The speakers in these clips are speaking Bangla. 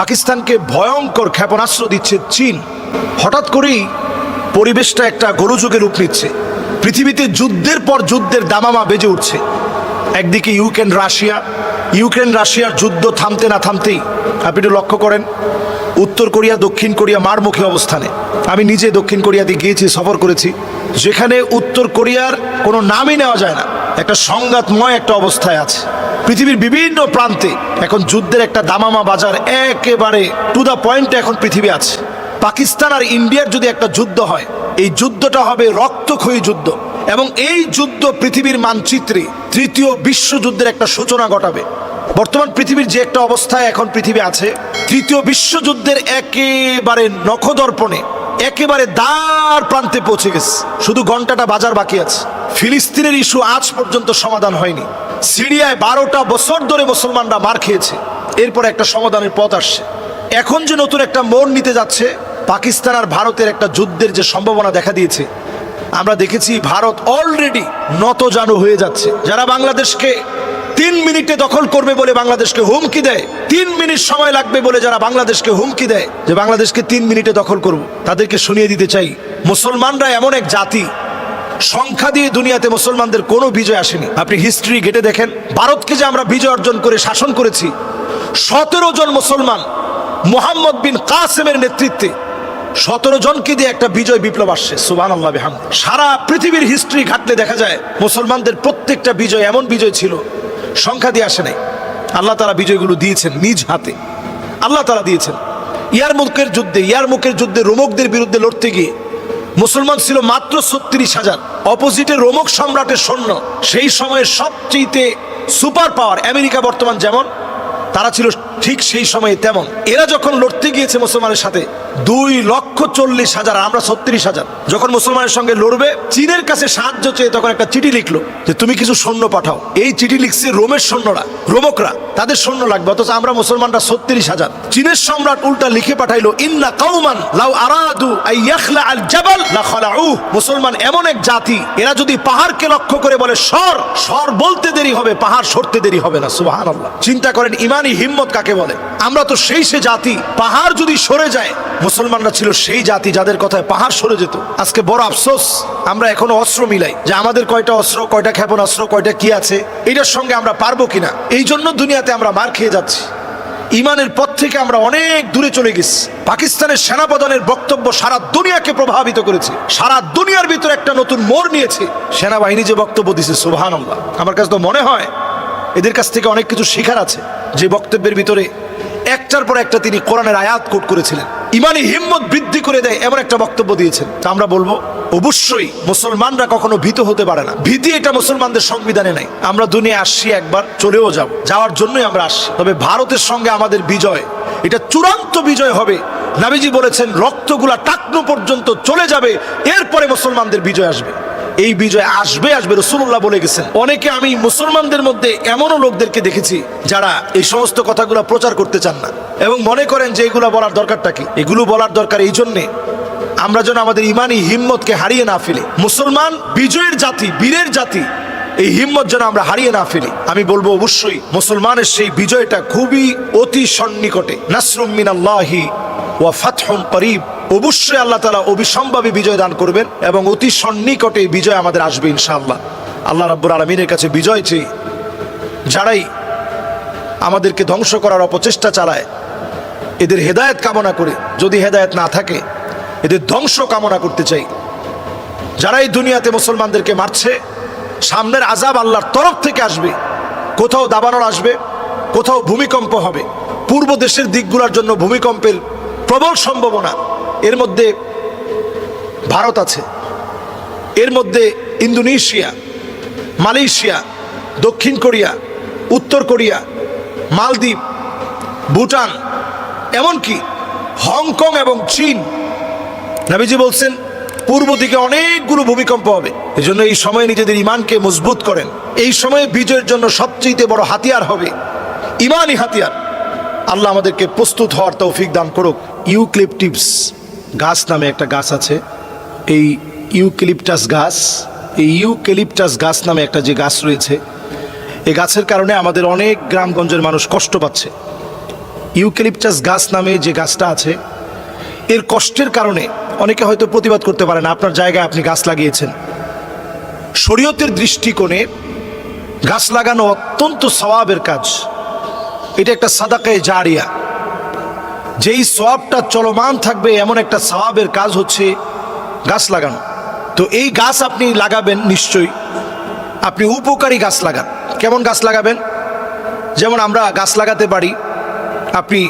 পাকিস্তানকে ভয়ঙ্কর ক্ষেপণাস্ত্র দিচ্ছে চীন। হঠাৎ করেই পরিবেশটা একটা গোলযোগে রূপ নিচ্ছে। পৃথিবীতে যুদ্ধের পর যুদ্ধের দামামা বেজে উঠছে। একদিকে ইউক্রেন, রাশিয়া। ইউক্রেন, রাশিয়ার যুদ্ধ থামতে না থামতেই, আপনি একটু লক্ষ্য করেন, উত্তর কোরিয়া, দক্ষিণ কোরিয়া মারমুখী অবস্থানে। আমি নিজে দক্ষিণ কোরিয়াতে গিয়েছি, সফর করেছি। যেখানে উত্তর কোরিয়ার কোনো নামই নেওয়া যায় না। একটা সংঘাতময় একটা অবস্থায় আছে। পৃথিবীর বিভিন্ন প্রান্তে এখন যুদ্ধের একটা দামামা বাজার একেবারে টু দ্য পয়েন্টে এখন পৃথিবী আছে। পাকিস্তান আর ইন্ডিয়ার যদি একটা যুদ্ধ হয়, এই যুদ্ধটা হবে রক্তক্ষয়ী যুদ্ধ এবং এই যুদ্ধ পৃথিবীর মানচিত্রে তৃতীয় বিশ্বযুদ্ধের একটা সূচনা ঘটাবে। বর্তমান পৃথিবীর যে একটা অবস্থায় এখন পৃথিবী আছে, তৃতীয় বিশ্বযুদ্ধের একেবারে নখদর্পণে একেবারে দ্বার প্রান্তে পৌঁছে গেছে। শুধু ঘন্টাটা বাজার বাকি আছে। ফিলিস্তিনের ইস্যু আজ পর্যন্ত সমাধান হয়নি। সিরিয়ায় বারোটা বছর ধরে মুসলমানরা মার খেয়েছে। এরপর একটা সমাধানের পথ আসছে। এখন যে নতুন একটা মোড় নিতে যাচ্ছে, পাকিস্তান আর ভারতের একটা যুদ্ধের যে সম্ভাবনা দেখা দিয়েছে, আমরা দেখেছি ভারত অলরেডি নত জানু হয়ে যাচ্ছে। যারা বাংলাদেশকে তিন মিনিটে দখল করবে বলে বাংলাদেশকে হুমকি দেয়। তিন মিনিট সময় লাগবে বলে যারা বাংলাদেশকে হুমকি দেয়, যে বাংলাদেশকে তিন মিনিটে দখল করব, তাদেরকে শুনিয়ে দিতে চাই। মুসলমানরা এমন এক জাতি, সংখ্যা দিয়ে দুনিয়াতে মুসলমানদের কোনো বিজয় আসেনি। আপনি হিস্ট্রি ঘেটে দেখেন, ভারতকে যে আমরা বিজয় অর্জন করে শাসন করেছি, সতেরো জন মুসলমান মোহাম্মদ বিন কাসেমের নেতৃত্বে সতেরো জনকে দিয়ে একটা বিজয় বিপ্লব আসছে সুবান আল্লাহ সারা পৃথিবীর হিস্ট্রি ঘাটলে দেখা যায়, মুসলমানদের প্রত্যেকটা বিজয় এমন বিজয় ছিল সংখ্যা দিয়ে আসে নাই। আল্লাহ তারা বিজয়গুলো দিয়েছেন নিজ হাতে। আল্লাহ তারা দিয়েছেন। ইয়ার মুখের যুদ্ধে, ইয়ার মুখের যুদ্ধে রোমকদের বিরুদ্ধে লড়তে গিয়ে মুসলমান ছিল মাত্র ছত্রিশ হাজার। অপোজিটে রোমক সম্রাটের সৈন্য, সেই সময়ের সবচেয়ে সুপার পাওয়ার আমেরিকা বর্তমান যেমন, তারা ছিল ঠিক সেই সময়ে তেমন। এরা যখন লড়তে গিয়েছে মুসলমানের সাথে, দুই লক্ষ চল্লিশ হাজার, আমরা ছত্রিশ হাজার। যখন মুসলমানের সঙ্গে লড়বে, চীনের কাছে সাহায্য চেয়ে তখন একটা চিঠি লিখলো যে, তুমি কিছু সৈন্য পাঠাও। এই চিঠি লিখছে রোমের সৈন্যরা, রোমকরা। তাদের সৈন্য লাগবে, অথচ আমরা মুসলমানরা ছত্রিশ হাজার। চীনের সম্রাট উল্টা লিখে পাঠাইলো, ইন্না কাউমান লাউ আরাদু আইয়াখলা আল জাবাল লা খালাউ। মুসলমান এমন এক জাতি, এরা যদি পাহাড়কে লক্ষ্য করে বলে, সর সর বলতে দেরি হবে, পাহাড় সরতে দেরি হবে না। সুবহানাল্লাহ। চিন্তা করেন ইমানি হিম্মত কাকে বলে? আমরা তো সেই সে জাতি। পাহাড় যদি সরে যায়, মুসলমানরা ছিল সেই জাতি যাদের কথায় পাহাড় সরে যেত। আজকে বড় আফসোস, আমরা এখনও অস্ত্র মিলাই। যে আমাদের কয়টা অস্ত্র, কয়টা ক্ষেপণাস্ত্র কয়টা কি আছে, এটার সঙ্গে আমরা পারব কিনা? এই জন্য দুনিয়াতে আমরা মার খেয়ে যাচ্ছি। ইমানের পথ থেকে আমরা অনেক দূরে চলে গেছি। পাকিস্তানের সেনাপ্রধানের বক্তব্য সারা দুনিয়াকে প্রভাবিত করেছে। সারা দুনিয়ার ভিতরে একটা নতুন মোড় নিয়েছে। সেনাবাহিনী যে বক্তব্য দিছে সুবহান আমার কাছে তো মনে হয় এদের কাছ থেকে অনেক কিছু শেখার আছে। যে বক্তব্যের ভিতরে একটার পর একটা তিনি কোরআনের আয়াত কোট করেছিলেন। ইমানি হিম্মত বৃদ্ধি করে দেয় এমন একটা বক্তব্য দিয়েছেন। তা আমরা বলব, অবশ্যই মুসলমানরা কখনো ভীত হতে পারে না। ভীতি এটা মুসলমানদের সংবিধানে নাই। আমরা দুনিয়া আসছি একবার, চলেও যাব। যাওয়ার জন্যই আমরা আসছি। তবে ভারতের সঙ্গে আমাদের বিজয়, এটা চূড়ান্ত বিজয় হবে। নাবিজি বলেছেন, রক্তগুলা টাকনো পর্যন্ত চলে যাবে, এরপরে মুসলমানদের বিজয় আসবে। এই বিজয় আসবে আসবে, রসুল্লাহ বলে গেছেন। অনেকে আমি মুসলমানদের মধ্যে এমনও লোকদেরকে দেখেছি যারা এই সমস্ত কথাগুলো প্রচার করতে চান না। এবং মনে করেন যে এগুলো বলার দরকারটা কি? এগুলো বলার দরকার এই জন্যে আমরা যেন আমাদের ইমানি হিম্মতকে হারিয়ে না ফেলি। মুসলমান বিজয়ের জাতি, বীরের জাতি, এই হিম্মত যেন আমরা হারিয়ে না ফেলি। আমি বলব অবশ্যই, মুসলমানের সেই বিজয়টা খুবই অতি সন্নিকটে। নাসরুম মিনাল্লাহি ওয়া ফাতহুন করিব। অবশ্যই আল্লাহ তালা অবিসম্ভাবী বিজয় দান করবেন এবং অতি সন্নিকটে বিজয় আমাদের আসবে ইনশাআল্লাহ। আল্লাহ রাব্বুর আলমিনের কাছে বিজয় চেয়ে যারাই আমাদেরকে ধ্বংস করার অপচেষ্টা চালায়, এদের হেদায়েত কামনা করে, যদি হেদায়েত না থাকে, এদের ধ্বংস কামনা করতে চাই। যারা এই দুনিয়াতে মুসলমানদেরকে মারছে, সামনের আজাব আল্লাহর তরফ থেকে আসবে, কোথাও দাবানল আসবে, কোথাও ভূমিকম্প হবে। পূর্ব দেশের দিকগুলোর জন্য ভূমিকম্পের প্রবল সম্ভাবনা। এর মধ্যে ভারত আছে, এর মধ্যে ইন্দোনেশিয়া, মালয়েশিয়া, দক্ষিণ কোরিয়া, উত্তর কোরিয়া, মালদ্বীপ, ভুটান, এমনকি হংকং এবং চীন। নাবিজি বলছেন, পূর্ব দিকে অনেকগুলো ভূমিকম্প হবে। এই জন্য এই সময়ে নিজেদের ইমানকে মজবুত করেন। এই সময়ে বিজয়ের জন্য সবচেয়ে বড় হাতিয়ার হবে। ইমানই হাতিয়ার। আল্লাহ আমাদেরকে প্রস্তুত হওয়ার তৌফিক দান করুক। ইউক্লিপটিভস গাছ নামে একটা গাছ আছে। এই ইউক্লিপটাস গাছ, এই ইউক্লিপটাস গাছ নামে একটা যে গাছ রয়েছে এই গাছের কারণে আমাদের অনেক গ্রামগঞ্জের মানুষ কষ্ট পাচ্ছে। ইউক্যালিপটাস গাছ নামে যে গাছটা আছে, এর কষ্টের কারণে অনেকে হয়তো প্রতিবাদ করতে পারেন আপনার জায়গায় আপনি গাছ লাগিয়েছেন। শরীয়তের দৃষ্টিকোণে গাছ লাগানো অত্যন্ত স্বভাবের কাজ। এটা একটা সাদাকায় জারিয়া। যেই সওয়াবটা চলমান থাকবে, এমন একটা সওয়াবের কাজ হচ্ছে গাছ লাগানো। তো এই গাছ আপনি লাগাবেন নিশ্চয়ই। আপনি উপকারী গাছ লাগান। কেমন গাছ লাগাবেন? যেমন আমরা গাছ লাগাতে পারি, আপনি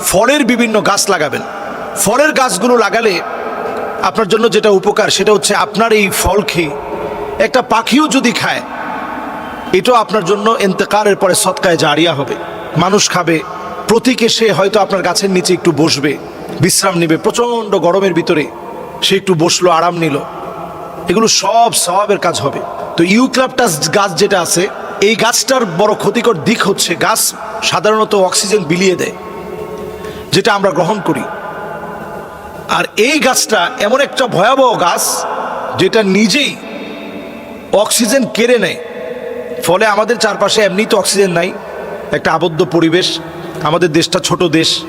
ফলের বিভিন্ন গাছ লাগাবেন। ফলের গাছগুলো লাগালে আপনার জন্য যেটা উপকার, সেটা হচ্ছে আপনার এই ফল খেয়ে। একটা পাখিও যদি খায়, এটাও আপনার জন্য এন্তেকারের পরে সৎকায় জারিয়া হবে। মানুষ খাবে প্রতীকে সে হয়তো আপনার গাছের নিচে একটু বসবে, বিশ্রাম নেবে, প্রচণ্ড গরমের ভিতরে। সে একটু বসল, আরাম নিল। এগুলো সব স্বভাবের কাজ হবে। তো ইউক্লাপটাস গাছ যেটা আছে, এই গাছটার বড় ক্ষতিকর দিক হচ্ছে, গাছ সাধারণত অক্সিজেন বিলিয়ে দেয়, যেটা আমরা গ্রহণ করি। আর এই গাছটা এমন একটা ভয়াবহ গাছ, যেটা নিজেই অক্সিজেন কেড়ে নেয়। ফলে আমাদের চারপাশে এমনি তো অক্সিজেন নাই, একটা আবদ্ধ পরিবেশ। আমাদের দেশটা ছোট দেশ।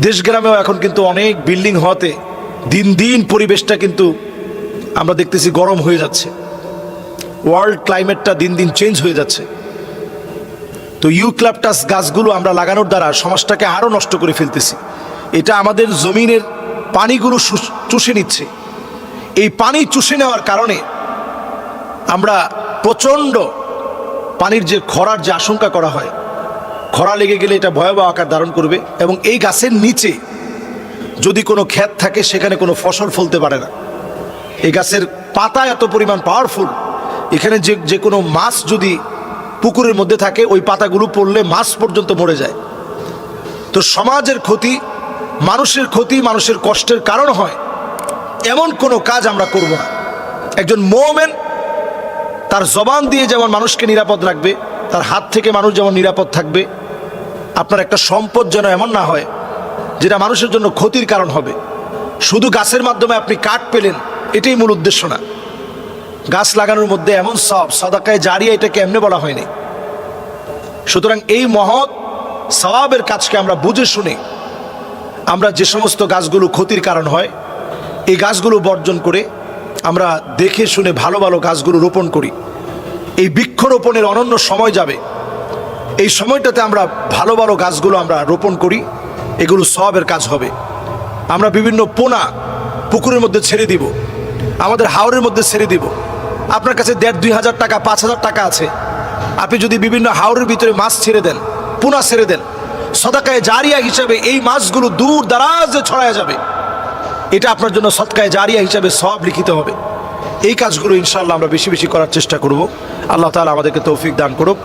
দেশ গ্রামেও এখন কিন্তু অনেক বিল্ডিং হওয়াতে দিন দিন পরিবেশটা কিন্তু আমরা দেখতেছি গরম হয়ে যাচ্ছে। ওয়ার্ল্ড ক্লাইমেটটা দিন দিন চেঞ্জ হয়ে যাচ্ছে। তো ইউক্লাপটাস গাছগুলো আমরা লাগানোর দ্বারা সমাজটাকে আরও নষ্ট করে ফেলতেছি। এটা আমাদের জমিনের পানিগুলো চুষে নিচ্ছে। এই পানি চুষে নেওয়ার কারণে আমরা প্রচণ্ড পানির যে খরার যে আশঙ্কা করা হয় খরা লেগে গেলে এটা ভয়াবহ আকার ধারণ করবে এবং এই গাছের নিচে যদি কোনো ক্ষেত থাকে, সেখানে কোনো ফসল ফলতে পারে না। এই গাছের পাতা এত পরিমাণ পাওয়ারফুল এখানে যে যে কোনো মাছ যদি পুকুরের মধ্যে থাকে, ওই পাতাগুলো পড়লে মাছ পর্যন্ত মরে যায়। তো সমাজের ক্ষতি, মানুষের ক্ষতি, মানুষের কষ্টের কারণ হয়। এমন কোনো কাজ আমরা করব না। একজন মোমেন তার জবান দিয়ে যেমন মানুষকে নিরাপদ রাখবে, তার হাত থেকে মানুষ যেমন নিরাপদ থাকবে আপনার একটা সম্পদ যেন এমন না হয়, যেটা মানুষের জন্য ক্ষতির কারণ হবে। শুধু গাছের মাধ্যমে আপনি কাঠ পেলেন, এটাই মূল উদ্দেশ্য না। গাছ লাগানোর মধ্যে এমন সব, সদাকায় জারিয়া এটাকে এমনি বলা হয়নি। সুতরাং এই মহৎ সওয়াবের কাজকে আমরা বুঝে শুনে, আমরা যে সমস্ত গাছগুলো ক্ষতির কারণ হয়, এই গাছগুলো বর্জন করে আমরা দেখে শুনে ভালো ভালো গাছগুলো রোপণ করি। এই বৃক্ষরোপণের অনন্য সময় যাবে। এই সময়টাতে আমরা ভালো ভালো গাছগুলো আমরা রোপণ করি, এগুলো সবের কাজ হবে। আমরা বিভিন্ন পোনা পুকুরের মধ্যে ছেড়ে দিব, আমাদের হাওরের মধ্যে ছেড়ে দিব। আপনার কাছে দেড় দুই হাজার টাকা, পাঁচ হাজার টাকা আছে। আপনি যদি বিভিন্ন হাওরের ভিতরে মাছ ছেড়ে দেন, পোনা ছেড়ে দেন, সদাকায় জারিয়া হিসাবে এই মাছগুলো দূর দারাজে ছড়ায় যাবে। এটা আপনার জন্য সৎকায় জারিয়া হিসাবে সব লিখিত হবে। এই কাজগুলো ইনশাল্লাহ আমরা বেশি বেশি করার চেষ্টা করব। আল্লাহ তাআলা আমাদেরকে তৌফিক দান করুক।